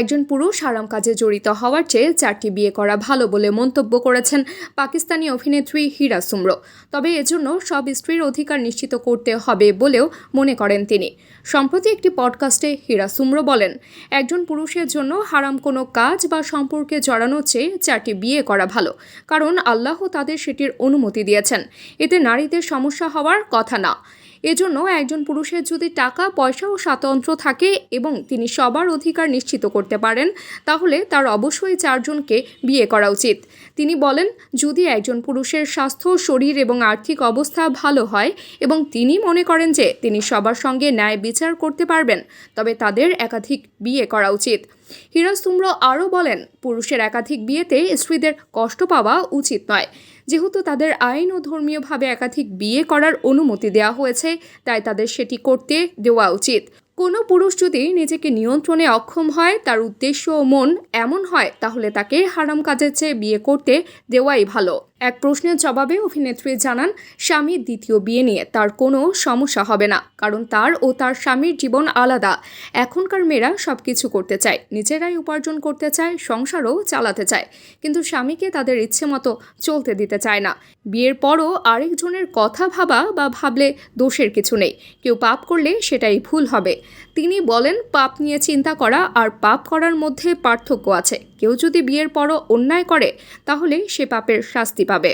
একজন পুরুষ হারাম কাজে জড়িত হওয়ার চেয়ে চারটি বিয়ে করা ভালো বলে মন্তব্য করেছেন পাকিস্তানি অভিনেত্রী হীরা সুমরো। তবে এজন্য সব স্ত্রীর অধিকার নিশ্চিত করতে হবে বলেও মনে করেন তিনি। সম্প্রতি একটি পডকাস্টে হীরা সুমরো বলেন, একজন পুরুষের জন্য হারাম কোনো কাজ বা সম্পর্কে জড়ানোর চেয়ে চারটি বিয়ে করা ভালো, কারণ আল্লাহ তাদের সেটির অনুমতি দিয়েছেন। এতে নারীদের সমস্যা হওয়ার কথা না। এজন্য একজন পুরুষের যদি টাকা, পয়সা ও স্বাতন্ত্র্য থাকে এবং তিনি সবার অধিকার নিশ্চিত করতে পারেন, তাহলে তার অবশ্যই চারজনকে বিয়ে করা উচিত। তিনি বলেন, যদি একজন পুরুষের স্বাস্থ্য, শরীর এবং আর্থিক অবস্থা ভালো হয় এবং তিনি মনে করেন যে তিনি সবার সঙ্গে ন্যায় বিচার করতে পারবেন, তবে তাদের একাধিক বিয়ে করা উচিত। হিরাজ তুমরো আরও বলেন, পুরুষের একাধিক বিয়েতে স্ত্রীদের কষ্ট পাওয়া উচিত নয়। যেহেতু তাদের আইন ও ধর্মীয়ভাবে একাধিক বিয়ে করার অনুমতি দেওয়া হয়েছে, তাই তাদের সেটি করতে দেওয়া উচিত। কোনো পুরুষ যদি নিজেকে নিয়ন্ত্রণে অক্ষম হয়, তার উদ্দেশ্য ও মন এমন হয়, তাহলে তাকে হারাম কাজের চেয়ে বিয়ে করতে দেওয়াই ভালো। এক প্রশ্নের জবাবে অভিনেত্রী জানান স্বামীর দ্বিতীয় বিয়ে নিয়ে তার কোনো সমস্যা হবে না, কারণ তার ও তার স্বামীর জীবন আলাদা। এখনকার মেয়েরা সব কিছু করতে চায়, নিজেরাই উপার্জন করতে চায়, সংসারও চালাতে চায়, কিন্তু স্বামীকে তাদের ইচ্ছে মতো চলতে দিতে চায় না। বিয়ের পরও আরেকজনের কথা ভাবা বা ভাবলে দোষের কিছু নেই, কেউ পাপ করলে সেটাই ভুল হবে। তিনি বলেন, পাপ নিয়ে চিন্তা করা আর পাপ করার মধ্যে পার্থক্য আছে। কেউ যদি বিয়ের পরও অন্যায় করে তাহলে সে পাপের শাস্তি পাবে।